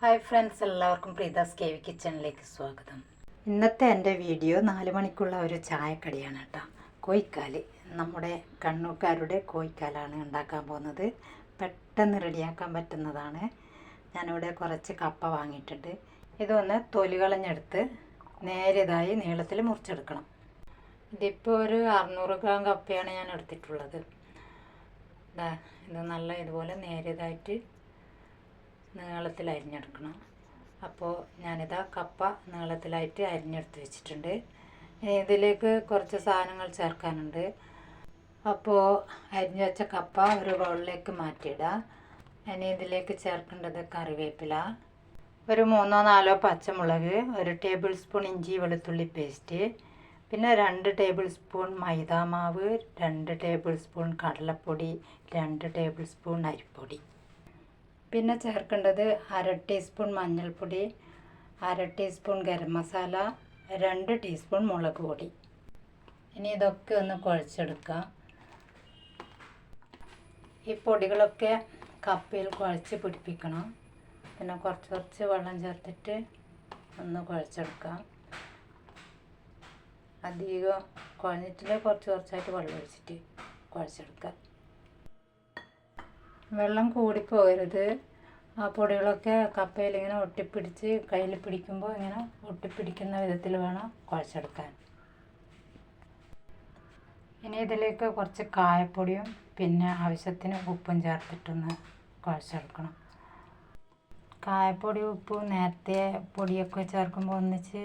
Hi friends എല്ലാവർക്കും പ്രീതാസ് K V കിച്ചണിലേക്ക് സ്വാഗതം. ഇന്നത്തെ എന്റെ വീഡിയോ നാല് മണിക്കുള്ള ഒരു ചായക്കടിയാണ് കേട്ടോ. കോയിക്കാൽ നമ്മുടെ കണ്ണൂർക്കാരുടെ കോയിക്കാലാണ് ഉണ്ടാക്കാൻ പോകുന്നത്. പെട്ടെന്ന് റെഡിയാക്കാൻ പറ്റുന്നതാണ്. ഞാനിവിടെ കുറച്ച് കപ്പ വാങ്ങിയിട്ടുണ്ട്. ഇതൊന്ന് തൊലി കളഞ്ഞെടുത്ത് നേരിയതായി നീളത്തിൽ മുറിച്ചെടുക്കണം. ഇതിപ്പോൾ ഒരു അറുന്നൂറ് ഗ്രാം കപ്പയാണ് ഞാൻ എടുത്തിട്ടുള്ളത്. ഇത് നല്ല ഇതുപോലെ നേരിയതായിട്ട് നീളത്തിൽ അരിഞ്ഞെടുക്കണം. അപ്പോൾ ഞാനിതാ കപ്പ നീളത്തിലായിട്ട് അരിഞ്ഞെടുത്ത് വെച്ചിട്ടുണ്ട്. ഇതിലേക്ക് കുറച്ച് സാധനങ്ങൾ ചേർക്കാനുണ്ട്. അപ്പോൾ അരിഞ്ഞു വെച്ച കപ്പ ഒരു ബൗളിലേക്ക് മാറ്റിയിടാം. ഇനി ഇതിലേക്ക് ചേർക്കേണ്ടത് കറിവേപ്പില. ഒരു മൂന്നോ നാലോ പച്ചമുളക് ഒരു ടേബിൾ സ്പൂൺ ഇഞ്ചി വെളുത്തുള്ളി പേസ്റ്റ് പിന്നെ രണ്ട് ടേബിൾ സ്പൂൺ മൈദാ മാവ് രണ്ട് ടേബിൾ സ്പൂൺ കടലപ്പൊടി രണ്ട് ടേബിൾ സ്പൂൺ അരിപ്പൊടി. പിന്നെ ചേർക്കേണ്ടത് അര ടീസ്പൂൺ മഞ്ഞൾപ്പൊടി അര ടീസ്പൂൺ ഗരം മസാല രണ്ട് ടീസ്പൂൺ മുളക് പൊടി. ഇനി ഇതൊക്കെ ഒന്ന് കുഴച്ചെടുക്കാം. ഈ പൊടികളൊക്കെ കപ്പയിൽ കുഴച്ച് പിടിപ്പിക്കണം. പിന്നെ കുറച്ച് കുറച്ച് വെള്ളം ചേർത്തിട്ട് ഒന്ന് കുഴച്ചെടുക്കാം. അധികം കുഴഞ്ഞിട്ടില്ല കുറച്ച് കുറച്ചായിട്ട് വെള്ളം ഒഴിച്ചിട്ട് കുഴച്ചെടുക്കാം. വെള്ളം കൂടിപ്പോകരുത്. ആ പൊടികളൊക്കെ കപ്പയിൽ ഇങ്ങനെ ഒട്ടിപ്പിടിച്ച് കയ്യിൽ പിടിക്കുമ്പോൾ ഇങ്ങനെ ഒട്ടിപ്പിടിക്കുന്ന വിധത്തിൽ വേണം കുഴച്ചെടുക്കാൻ. ഇനി ഇതിലേക്ക് കുറച്ച് കായപ്പൊടിയും പിന്നെ ആവശ്യത്തിന് ഉപ്പും ചേർത്തിട്ടൊന്ന് കുഴച്ചെടുക്കണം. കായപ്പൊടി ഉപ്പും നേരത്തെ പൊടിയൊക്കെ ചേർക്കുമ്പോൾ ഒന്നിച്ച്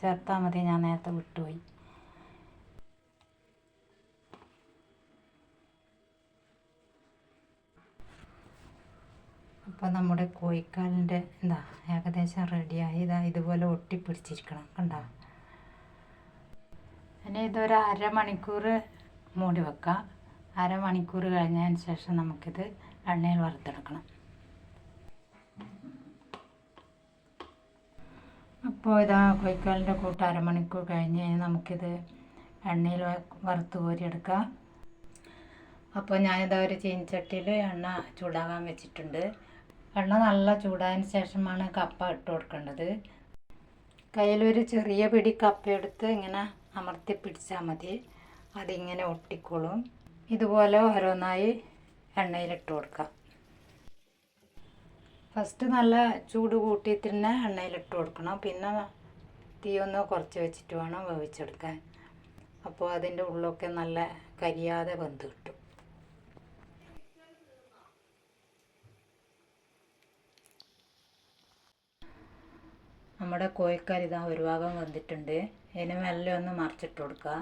ചേർത്താൽ മതി. ഞാൻ നേരത്തെ വിട്ടുപോയി. അപ്പോൾ നമ്മുടെ കോഴിക്കാലിന്റെ എന്താ ഏകദേശം റെഡിയായി ഇതാ ഇതുപോലെ ഒട്ടിപ്പിടിച്ചിരിക്കണം കണ്ടോ. ഇനി ഇതൊരു അരമണിക്കൂർ മൂടി വെക്കാം. അരമണിക്കൂർ കഴിഞ്ഞതിന് ശേഷം നമുക്കിത് എണ്ണയിൽ വറുത്തെടുക്കണം. അപ്പോൾ ഇതാ കോഴിക്കാലിന്റെ കൂട്ട് അരമണിക്കൂർ കഴിഞ്ഞ് നമുക്കിത് എണ്ണയിൽ വറുത്ത് കോരിയെടുക്കാം. അപ്പോൾ ഞാനിതാ ഒരു ചീനച്ചട്ടിയിൽ എണ്ണ ചൂടാകാൻ വെച്ചിട്ടുണ്ട്. എണ്ണ നല്ല ചൂടായതിന് ശേഷമാണ് കപ്പ ഇട്ട് കൊടുക്കേണ്ടത്. കയ്യിലൊരു ചെറിയ പിടി കപ്പ എടുത്ത് ഇങ്ങനെ അമർത്തി പിടിച്ചാൽ മതി. അതിങ്ങനെ ഒട്ടിക്കോളും. ഇതുപോലെ ഓരോന്നായി എണ്ണയിലിട്ട് കൊടുക്കാം. ഫസ്റ്റ് നല്ല ചൂട് കൂട്ടിയിട്ട് തന്നെ എണ്ണയിലിട്ട് കൊടുക്കണം. പിന്നെ തീ ഒന്ന് കുറച്ച് വെച്ചിട്ട് വേണം വേവിച്ചെടുക്കാൻ. അപ്പോൾ അതിന്റെ ഉള്ളൊക്കെ നല്ല കരിയാതെ വെന്ത് കിട്ടും. നമ്മുടെ കോഴിക്കാൽ ഇതാ ഒരു ഭാഗം വന്നിട്ടുണ്ട്. ഇനി മെല്ലെ ഒന്ന് മറിച്ചിട്ട് കൊടുക്കുക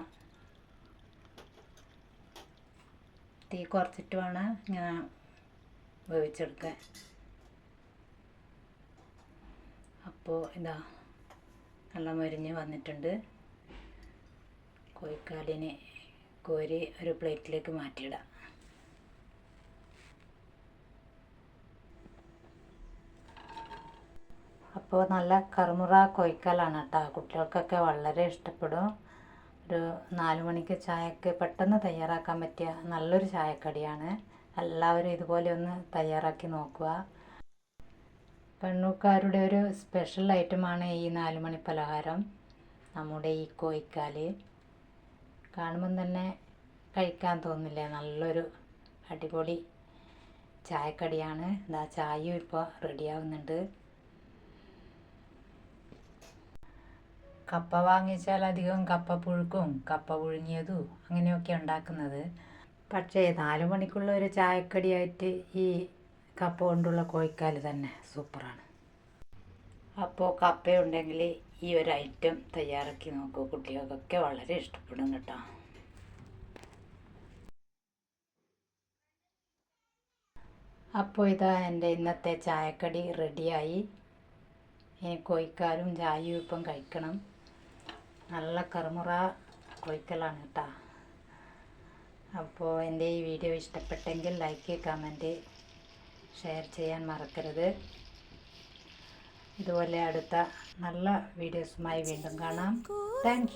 തീ കുറച്ചിട്ട് വേണം ഞാൻ വേവിച്ചെടുക്കാൻ. അപ്പോൾ ഇതാ നല്ല മൊരിഞ്ഞ് വന്നിട്ടുണ്ട്. കോഴിക്കാലിന് കോരി ഒരു പ്ലേറ്റിലേക്ക് മാറ്റിയിടാം. അപ്പോൾ നല്ല കറുമുറ കൊയ്ക്കലാണ് കേട്ടോ. കുട്ടികൾക്കൊക്കെ വളരെ ഇഷ്ടപ്പെടും. ഒരു നാല് മണിക്ക് ചായക്ക് പെട്ടെന്ന് തയ്യാറാക്കാൻ പറ്റിയ നല്ലൊരു ചായക്കടിയാണ്. എല്ലാവരും ഇതുപോലെ ഒന്ന് തയ്യാറാക്കി നോക്കുക. പെണ്ണുക്കാരുടെ ഒരു സ്പെഷ്യൽ ഐറ്റമാണ് ഈ നാല് മണി പലഹാരം. നമ്മുടെ ഈ കോഴിക്കാൽ. കാണുമ്പം തന്നെ കഴിക്കാൻ തോന്നില്ലേ? നല്ലൊരു അടിപൊളി ചായക്കടിയാണ്. ഇതാ ചായയും ഇപ്പോൾ റെഡിയാവുന്നുണ്ട് കപ്പ വാങ്ങിച്ചാൽ അധികം കപ്പ പുഴുക്കും കപ്പ പുഴുങ്ങിയതും അങ്ങനെയൊക്കെ ഉണ്ടാക്കുന്നത്. പക്ഷേ നാല് മണിക്കുള്ള ഒരു ചായക്കടിയായിട്ട് ഈ കപ്പ കൊണ്ടുള്ള കോഴിക്കാൽ തന്നെ സൂപ്പറാണ്. അപ്പോൾ കപ്പയുണ്ടെങ്കിൽ ഈ ഒരു ഐറ്റം തയ്യാറാക്കി നോക്കൂ. കുട്ടികൾക്കൊക്കെ വളരെ ഇഷ്ടപ്പെടും കേട്ടോ. അപ്പോൾ ഇതാ എന്റെ ഇന്നത്തെ ചായക്കടി റെഡിയായി. ഇനി കോഴിക്കാലും ചായയും ഇപ്പം കഴിക്കണം. നല്ല കറുമുറ കൊയ്ക്കലാണ് കേട്ടോ അപ്പോൾ എന്റെ ഈ വീഡിയോ ഇഷ്ടപ്പെട്ടെങ്കിൽ ലൈക്ക് കമന്റ് ഷെയർ ചെയ്യാൻ മറക്കരുത്. ഇതുപോലെ അടുത്ത നല്ല വീഡിയോസുമായി വീണ്ടും കാണാം. താങ്ക്